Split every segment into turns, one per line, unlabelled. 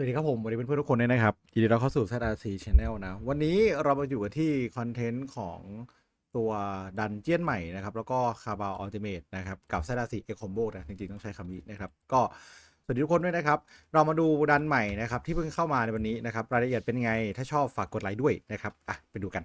วัสดีครับผมวันนี้เป็นเพื่อนทุกคนด้วยนะครับยินดีต้อนรับเข้าสู่ ZRC Channel นะ วันนี้เรามาอยู่กันที่คอนเทนต์ของตัวดันเจียนใหม่นะครับ แล้วก็คาบาลอัลติเมทนะครับ กับ ZRC e c o m b o นะจริงๆ ต้องใช้คำนี้นะครับ ก็สวัสดีทุกคนด้วยนะครับ เรามาดูดันใหม่นะครับ ที่เพิ่งเข้ามาในวันนี้นะครับ รายละเอียดเป็นไง ถ้าชอบฝากกดไลค์ด้วยนะครับอะไปดูกัน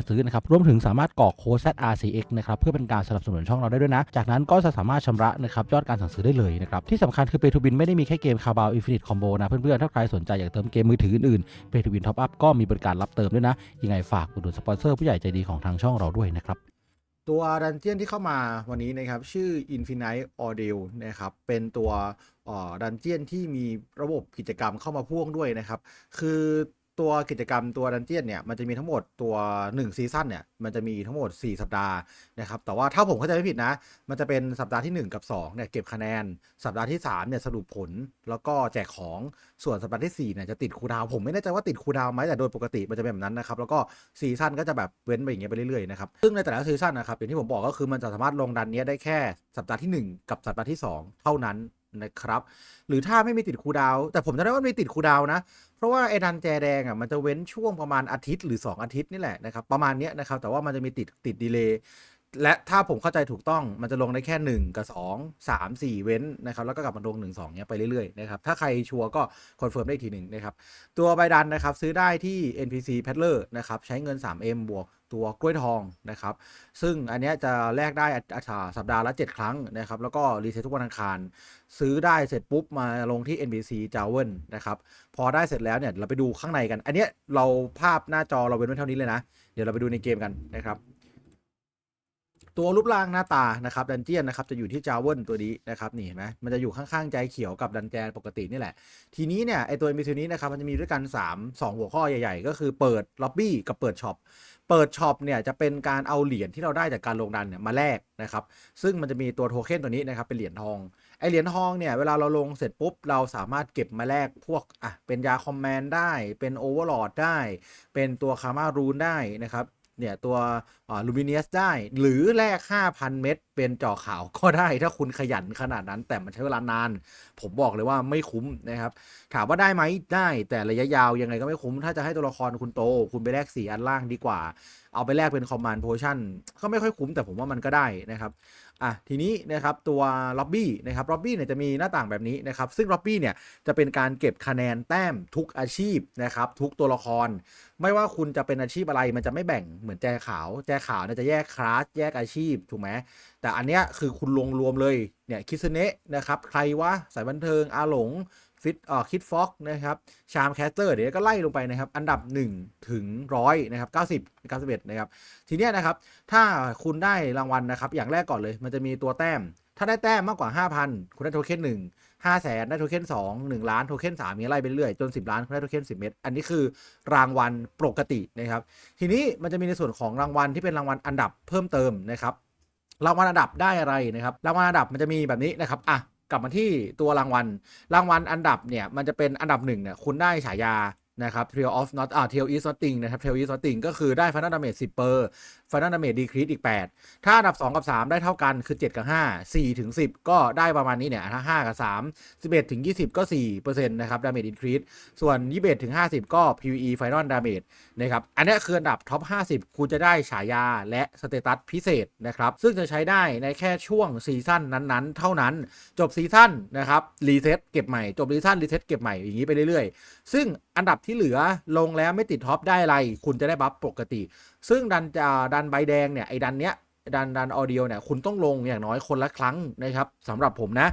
ซื้อนะครับรวมถึงสามารถกรอกโค้ด ZRCX นะครับเพื่อเป็นการสนับสนุนช่องเราได้ด้วยนะ จากนั้นก็จะสามารถชำระนะครับยอดการสั่งซื้อได้เลยนะครับที่สำคัญคือ Pay to Win ไม่ได้มีแค่เกม Carabao Infinite Combo นะเพื่อนๆถ้าใครสนใจอยากเติมเกมมือถืออื่นๆ Pay to Win Top Up ก็มีบริการรับเติมด้วยนะยังไงฝากอุดหนุนสปอนเซอร์ผู้ใหญ่ใจดีของทางช่องเราด้วยนะครับ
ตัวดันเจียนที่เข้ามาวันนี้นะครับ ชื่อ Infinite Ordeal นะครับ เป็นตัวดันเจียนที่มีระบบกิจกรรมเข้ามาพ่วงด้วยนะครับ คือ ตัวกิจกรรมตัวดันเจียนเนี่ยมันจะมีทั้งหมดตัว1ซีซั่นเนี่ยมันจะมีทั้งหมด 4 สัปดาห์นะครับแต่ว่าถ้าผมเข้าใจไม่ผิดนะ มันจะเป็นสัปดาห์ที่ 1 กับ 2เนี่ยเก็บคะแนน สัปดาห์ที่3เนี่ยสรุปผลแล้วก็แจกของส่วนสัปดาห์ที่4เนี่ยจะติดคูดาวผมไม่แน่ใจว่าติดคูดาวไหมแต่โดยปกติมันจะเป็นแบบนั้นนะครับแล้วก็ซีซั่นก็จะแบบเว้นไปอย่างเงี้ยไปเรื่อยๆนะครับซึ่งในแต่ละซีซั่นนะครับอย่างที่ผมบอกก็คือมันจะสามารถลงดันเนี้ยได้แค่สัปดาห์ที่ 1 กับสัปดาห์ที่ 2 เท่านั้น นะครับ หรือถ้าไม่มีติดคูดาว แต่ผมจะได้ว่ามีติดคูดาวน์นะ เพราะว่าไอ้ดันแจแดงอะมันจะเว้นช่วงประมาณอาทิตย์หรือ 2 อาทิตย์นี่แหละนะครับประมาณเนี้ยนะครับแต่ว่ามันจะมีติดติดดีเลย์ และถ้าผมเข้าใจถูกต้องมันจะลงได้แค่ 1 กับ 2 3 4 เว้นนะครับ แล้วก็กลับมาลง 1 2เนี้ยไปเรื่อยๆนะครับ ถ้าใครชัวร์ก็คอนเฟิร์มได้ทีหนึ่งนะครับ ตัวใบดันนะครับ ซื้อได้ที่ NPC p a d l e r นะครับ ใช้เงิน 3M บวกตัวกล้วยทองนะครับ ซึ่งอันเนี้ยจะแลกได้อาสัปดาห์ละ 7 ครั้งนะครับ แล้วก็รีเซ็ตทุกวันอังคาร ซื้อได้เสร็จปุ๊บมาลงที่ NBC j a w e n นะครับ พอได้เสร็จแล้วเนี่ย เราไปดูข้างในกัน อันเนี้ยเราภาพหน้าจอเราเว้นไว้เท่านี้เลยนะ เดี๋ยวเราไปดูในเกมกันนะครับ ตัวรูปร่างหน้าตานะครับดันเจียนนะครับจะอยู่ที่จาเวนตัวนี้นะครับนี่เห็นไหมมันจะอยู่ข้างๆใจเขียวกับดันแจนปกตินี่แหละ ทีนี้เนี่ยไอตัว NPC นี้นะครับมันจะมีด้วยกัน 3 2 หัวข้อใหญ่ๆ ก็คือเปิดล็อบบี้กับเปิดช็อปเปิดช็อปเนี่ยจะเป็นการเอาเหรียญที่เราได้จากการลงดันเนี่ยมาแลกนะครับซึ่งมันจะมีตัวโทเค็นตัวนี้นะครับเป็นเหรียญทองไอเหรียญทองเนี่ยเวลาเราลงเสร็จปุ๊บเราสามารถเก็บมาแลกพวกอะเป็นยาคอมแมนได้เป็นโอเวอร์ลอดได้ เป็นตัวคาร์มารูนได้นะครับ เนี่ยตัวลูมิเนียสได้ หรือแลก 5,000 เม็ดเป็นจ่อขาวก็ได้ถ้าคุณขยันขนาดนั้นแต่มันใช้เวลานาน ผมบอกเลยว่าไม่คุ้มนะครับ ถามว่าได้ไหมได้แต่ระยะยาวยังไงก็ไม่คุ้ม ถ้าจะให้ตัวละครคุณโต คุณไปแลกสีอันล่างดีกว่า เอาไปแลกเป็นคอมมานด์โพชั่นก็ไม่ค่อยคุ้มแต่ผมว่ามันก็ได้นะครับ อะทีนี้นะครับตัวล็อบบี้นะครับล็อบบี้เนี่ยจะมีหน้าต่างแบบนี้นะครับซึ่งล็อบบี้เนี่ยจะเป็นการเก็บคะแนนแต้มทุกอาชีพนะครับทุกตัวละคร ไม่ว่าคุณจะเป็นอาชีพอะไรมันจะไม่แบ่งเหมือนแจขาวแจขาวเนี่ยจะแยกคลาสแยกอาชีพถูกไหมแต่อันเนี้ยคือคุณลงรวมเลยเนี่ยคิสเนะนะครับใครวะสายบันเทิงอาหลง ฟิตเอ่อคิดฟ็อกนะครับชามแคสเตอร์เดี๋ยวก็ไล่ลงไปนะครับ อันดับ 1 ถึงร้อยนะครับ 90 91 นะครับ ทีเนี้ยนะครับ ถ้าคุณได้รางวัลนะครับ อย่างแรกก่อนเลย มันจะมีตัวแต้ม ถ้าได้แต้มมากกว่า 5,000 คุณได้โทเค็น1 5แสนได้โทเค็น2 1 ล้านโทเค็น3มีไล่ไปเรื่อยจน 10 ล้านคุณได้โทเค็น10 เม็ดอันนี้คือรางวัลปกตินะครับ ทีนี้มันจะมีในส่วนของรางวัลที่เป็นรางวัลอันดับเพิ่มเติมนะครับรางวัลอันดับได้อะไรนะครับรางวัลอันดับมันจะมีแบบนี้นะครับอะ กลับมาที่ตัวรางวัล รางวัลอันดับเนี่ยมันจะเป็นอันดับหนึ่งเนี่ยคุณได้ฉายา นะครับ Trail of Not อ่า Trail is Nothing นะครับ Trail is Nothing ก็คือได้ Final Damage 10 เปอร์ Final Damage Decrease อีก 8 ถ้าอันดับ 2 กับ 3 ได้เท่ากันคือ 7 กับ 5 4 ถึง 10 ก็ได้ประมาณนี้เนี่ย ถ้า 5 กับ 3 11 ถึง 20 ก็4เปอร์เซ็นะครับ Damage Increase ส่วน 21 ถึง 50 ก็ PVE Final Damage นะครับ อันนี้คืออันดับท็อป 50 คุณจะได้ฉายาและสเตตัสพิเศษนะครับ ซึ่งจะใช้ได้ในแค่ช่วงซีซั่นนั้นๆ เท่านั้น จบซีซั่นนะครับ รีเซ็ตเก็บใหม่ จบซีซั่นรีเซ็ตเก็บใหม่อย่างนี้ไปเรื่อยๆ ซึ่งอันดับที่เหลือลงแล้วไม่ติดท็อปได้อะไร คุณจะได้บัฟปกติ ซึ่งดันจะดันใบแดงเนี่ยไอ้ดันเนี้ยดันดันออเดียเนี่ยคุณต้องลงอย่างน้อยคนละครั้งนะครับสำหรับผมนะ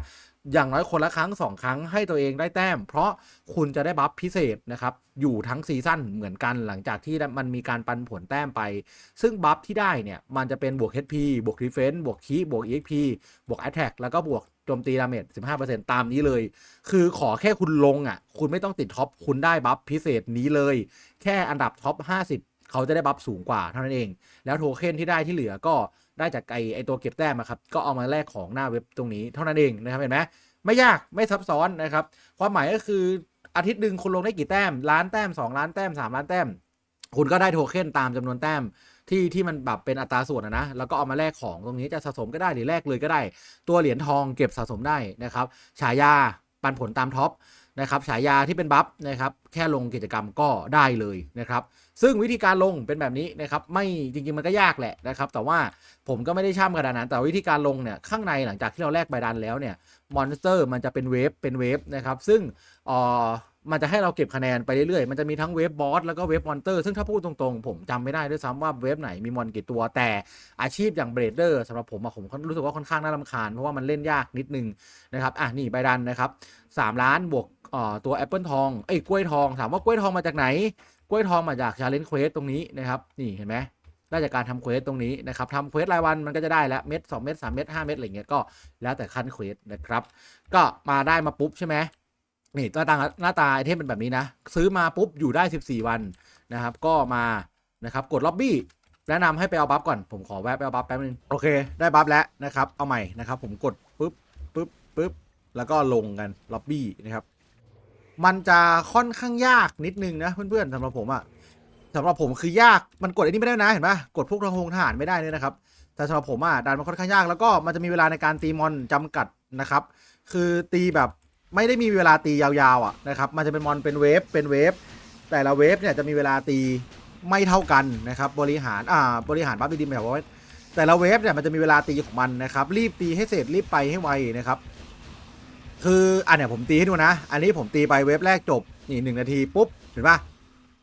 อย่างน้อยคนละครั้งสองครั้งให้ตัวเองได้แต้ม เพราะคุณจะได้บัฟพิเศษนะครับอยู่ทั้งซีซั่นเหมือนกันหลังจากที่มันมีการปันผลแต้มไป ซึ่งบัฟที่ได้เนี่ยมันจะเป็นบวก HP บวก Defense บวกคีบวก EXP บวก Attack แล้วก็บวก โจมตีดาเมจ15%ตามนี้เลย คือขอแค่คุณลงอะ คุณไม่ต้องติดท็อป คุณได้บัฟพิเศษนี้เลย แค่อันดับท็อป 50 เขาจะได้บัฟสูงกว่าเท่านั้นเอง แล้วโทเค็นที่ได้ที่เหลือก็ได้จากไอไอตัวเก็บแต้มครับ ก็เอามาแลกของหน้าเว็บตรงนี้เท่านั้นเองนะครับเห็นไหมไม่ยากไม่ซับซ้อนนะครับ ความหมายก็คืออาทิตย์หนึ่งคุณลงได้กี่แต้มล้านแต้ม 2 ล้านแต้ม 3 ล้านแต้ม คุณก็ได้โทเค็นตามจำนวนแต้ม ที่ที่มันแบบเป็นอัตราส่วนนะ แล้วก็เอามาแลกของตรงนี้จะสะสมก็ได้หรือแลกเลยก็ได้ ตัวเหรียญทองเก็บสะสมได้นะครับ ฉายาปันผลตามท็อปนะครับฉายาที่เป็นบัฟนะครับแค่ลงกิจกรรมก็ได้เลยนะครับ ซึ่งวิธีการลงเป็นแบบนี้นะครับ ไม่จริงๆมันก็ยากแหละนะครับ แต่ว่าผมก็ไม่ได้ช่ำขนาดนั้นแต่วิธีการลงเนี่ยข้างในหลังจากที่เราแลกใบดันแล้วเนี่ยมอนสเตอร์มันจะเป็นเวฟเป็นเวฟนะครับ ซึ่งอ่อ มันจะให้เราเก็บคะแนนไปเรื่อยๆ มันจะมีทั้งเวฟบอสแล้วก็เวฟมอนเตอร์ ซึ่งถ้าพูดตรงๆ ผมจำไม่ได้ด้วยซ้ำว่าเวฟไหนมีมอนกี่ตัว แต่อาชีพอย่างเบรดเดอร์สำหรับผมอะผมรู้สึกว่าค่อนข้างน่ารำคาญ เพราะว่ามันเล่นยากนิดนึงนะครับ อะ นี่ใบดันนะครับ3ล้านบวกอ่อตัวแอปเปิลทอง เอ้ยกล้วยทอง ถามว่ากล้วยทองมาจากไหน กล้วยทองมาจากชาเลนจ์เควสตรงนี้นะครับ นี่เห็นไหมได้จากการทำเควสตรงนี้นะครับทำเควสรายวันมันก็จะได้แล้วเม็ด2เม็ด3เม็ด5เม็ดอะไรเงี้ยก็แล้วแต่ขั้นเควสนะครับ ก็มาได้มาปุ๊บใช่ไหม นี่หน้าตาหน้าตาไอเทมเป็นแบบนี้นะ ซื้อมาปุ๊บอยู่ได้ 14 วันนะครับ ก็มานะครับกดล็อบบี้แนะนำให้ไปเอาบัฟก่อนผมขอแวะไปเอาบัฟแป๊บนึงโอเค ได้บัฟแล้วนะครับ เอาใหม่นะครับ ผมกดปุ๊บปุ๊บปุ๊บแล้วก็ลงกันล็อบบี้นะครับ มันจะค่อนข้างยากนิดนึงนะเพื่อนๆสำหรับผมอะสำหรับผมคือยากมันกดไอ้นี่ไม่ได้นะเห็นปะกดพวกทหงทหารไม่ได้เลยนะครับ แต่สำหรับผมอะดันมันค่อนข้างยากแล้วก็มันจะมีเวลาในการตีมอนจำกัดนะครับ คือตีแบบ ไม่ได้มีเวลาตียาวๆอะนะครับมันจะเป็นมอนเป็นเวฟเป็นเวฟแต่ละเวฟเนี่ยจะมีเวลาตีไม่เท่ากันนะครับบริหารอ่าบริหารบัฟดีๆแบบว่าแต่ละเวฟเนี่ยมันจะมีเวลาตีของมันนะครับรีบตีให้เสร็จรีบไปให้ไวนะครับคืออันเนี้ยผมตีให้ดูนะ อันนี้ผมตีไปเวฟแรกจบนี่หนึ่งนาทีปุ๊บเห็นปะ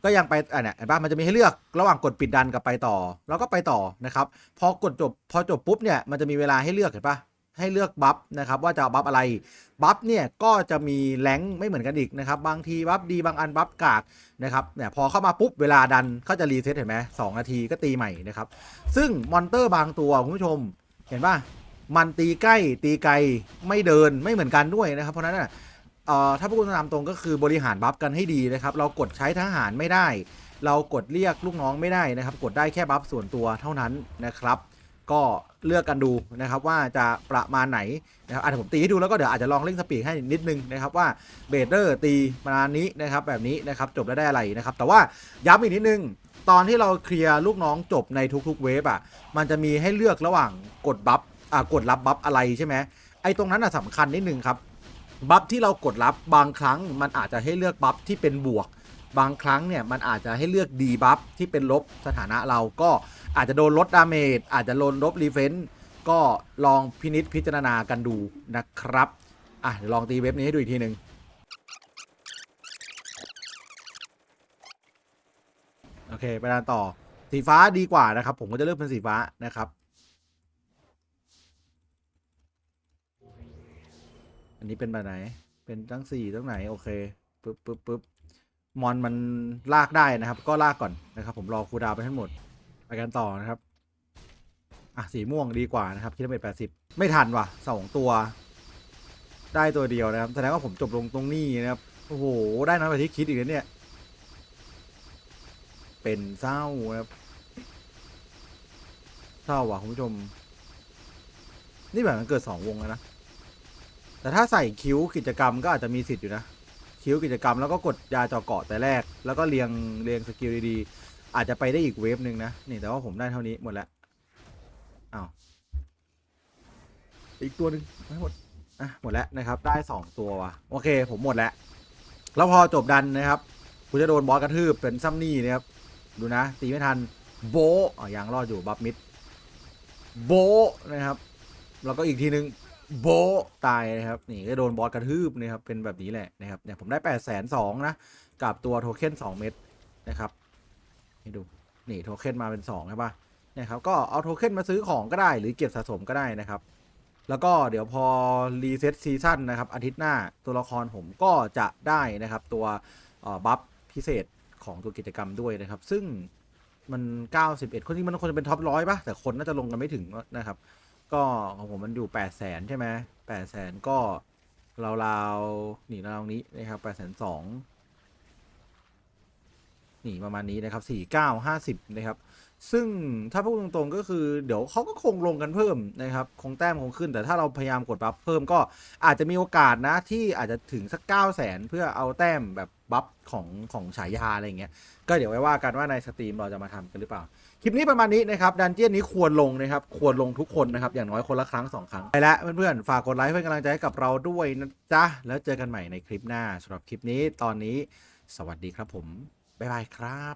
ก็ยังไปอันเนี้ยเห็นปะมันจะมีให้เลือกระหว่างกดปิดดันกับไปต่อ แล้วก็ไปต่อนะครับพอกดจบพอจบปุ๊บเนี่ยมันจะมีเวลาให้เลือกเห็นปะ ให้เลือกบัฟนะครับว่าจะเอาบัฟอะไรบัฟเนี่ยก็จะมีแรงไม่เหมือนกันอีกนะครับบางทีบัฟดีบางอันบัฟกากนะครับเนี่ยพอเข้ามาปุ๊บเวลาดันก็จะรีเซ็ตเห็นไหมสองนาทีก็ตีใหม่นะครับซึ่งมอนเตอร์บางตัวคุณผู้ชมเห็นปะมันตีใกล้ตีไกลไม่เดินไม่เหมือนกันด้วยนะครับเพราะนั้นน่ะเอ่อถ้าพูดตามตรงก็คือบริหารบัฟกันให้ดีนะครับเรากดใช้ทหารไม่ได้ เรากดเรียกลูกน้องไม่ได้นะครับ กดได้แค่บัฟส่วนตัวเท่านั้นนะครับ ก็เลือกกันดูนะครับว่าจะประมาณไหนนะครับอาจจะผมตีให้ดูแล้วก็เดี๋ยวอาจจะลองเร่งสปีดให้นิดนึงนะครับว่าเบเดอร์ตีประมาณนี้นะครับแบบนี้นะครับจบแล้วได้อะไรนะครับ แต่ว่าย้ำอีกนิดนึงตอนที่เราเคลียร์ลูกน้องจบในทุกๆเวฟอะ มันจะมีให้เลือกระหว่างกดบัฟอ่ากดรับบัฟอะไรใช่ไหมไอ้ตรงนั้นอะสำคัญนิดนึงครับ บัฟที่เรากดรับบางครั้งมันอาจจะให้เลือกบัฟที่เป็นบวก บางครั้งเนี่ยมันอาจจะให้เลือกดีบัฟที่เป็นลบสถานะเราก็อาจจะโดนลดดาเมจอาจจะโดนลบรีเฟนต์ก็ลองพินิษพิจารณากันดูนะครับอะเดี๋ยวลองตีเว็บนี้ให้ดูอีกทีหนึ่งโอเคไปด้านต่อสีฟ้าดีกว่านะครับ ผมก็จะเลือกเป็นสีฟ้านะครับ อันนี้เป็นแบบไหน เป็นตั้งสี่ตั้งไหน โอเคปึ๊บปึ๊บปึ๊บ มอนมันลากได้นะครับ ก็ลากก่อนนะครับ ผมรอคูดาวไปทั้งหมดไปกันต่อนะครับ อะสีม่วงดีกว่านะครับคิดเป็นแปดสิบไม่ทันว่ะสองตัว ได้ตัวเดียวนะครับแสดงว่าผมจบลงตรงนี้นะครับโอ้โหได้น้อยกว่าที่คิดอีกแล้วเนี่ย เป็นเศร้านะครับเศร้าว่ะคุณผู้ชม นี่แบบมันเกิดสองวงแล้วนะแต่ถ้าใส่คิ้วกิจกรรมก็อาจจะมีสิทธิ์อยู่นะ คิวกิจกรรมแล้วก็กดยาเจาะเกาะแต่แรก แล้วก็เรียงเรียงสกิลดีๆอาจจะไปได้อีกเวฟหนึ่งนะนี่แต่ว่าผมได้เท่านี้หมดแล้วอ้าวอีกตัวหนึ่งไม่หมดอะหมดแล้วนะครับได้สองตัวว่ะโอเค ผมหมดแล้ว แล้วพอจบดันนะครับคุณจะโดนบอสกระทืบเป็นซัมนี่นะครับดูนะตีไม่ทันโบอ๋อยังรอดอยู่บัฟมิดโบนะครับ แล้วก็อีกทีนึง โบตายนะครับนี่ก็โดนบอสกระทืบนะครับเป็นแบบนี้แหละนะครับเนี่ยผมได้แปดแสนสองนะกับตัวโทเค็นสองเม็ดนะครับให้ดูนี่โทเค็นมาเป็นสองใช่ปะเนี่ยครับก็เอาโทเค็นมาซื้อของก็ได้หรือเก็บสะสมก็ได้นะครับ แล้วก็เดี๋ยวพอรีเซ็ตซีซั่นนะครับอาทิตย์หน้าตัวละครผมก็จะได้นะครับตัวบัฟพิเศษของตัวกิจกรรมด้วยนะครับ ซึ่งมัน 91 คนที่มันควรจะเป็นท็อปร้อยป่ะแต่คนน่าจะลงกันไม่ถึงนะครับ ก็ของผมมันอยู่แปดแสนใช่ไหมแปดแสนก็ราวๆนี่ราวนี้นะครับแปดแสนสองหนีประมาณนี้นะครับสี่เก้าห้าสิบนะครับ ซึ่งถ้าพูดตรงๆก็คือเดี๋ยวเขาก็คงลงกันเพิ่มนะครับคงแต้มคงขึ้น แต่ถ้าเราพยายามกดบัฟเพิ่มก็อาจจะมีโอกาสนะที่อาจจะถึงสักเก้าแสนเพื่อเอาแต้มแบบบัฟของของฉายาอะไรเงี้ยก็เดี๋ยวไว้ว่ากันว่าในสตรีมเราจะมาทำกันหรือเปล่า คลิปนี้ประมาณนี้นะครับดันเจี้ยนนี้ควรลงนะครับควรลงทุกคนนะครับอย่างน้อยคนละครั้งสองครั้งไปแล้วเพื่อนๆฝากกดไลค์เพื่อนกำลังใจให้กับเราด้วยนะจ๊ะแล้วเจอกันใหม่ในคลิปหน้าสำหรับคลิปนี้ตอนนี้ สวัสดีครับผมบ๊ายบายครับ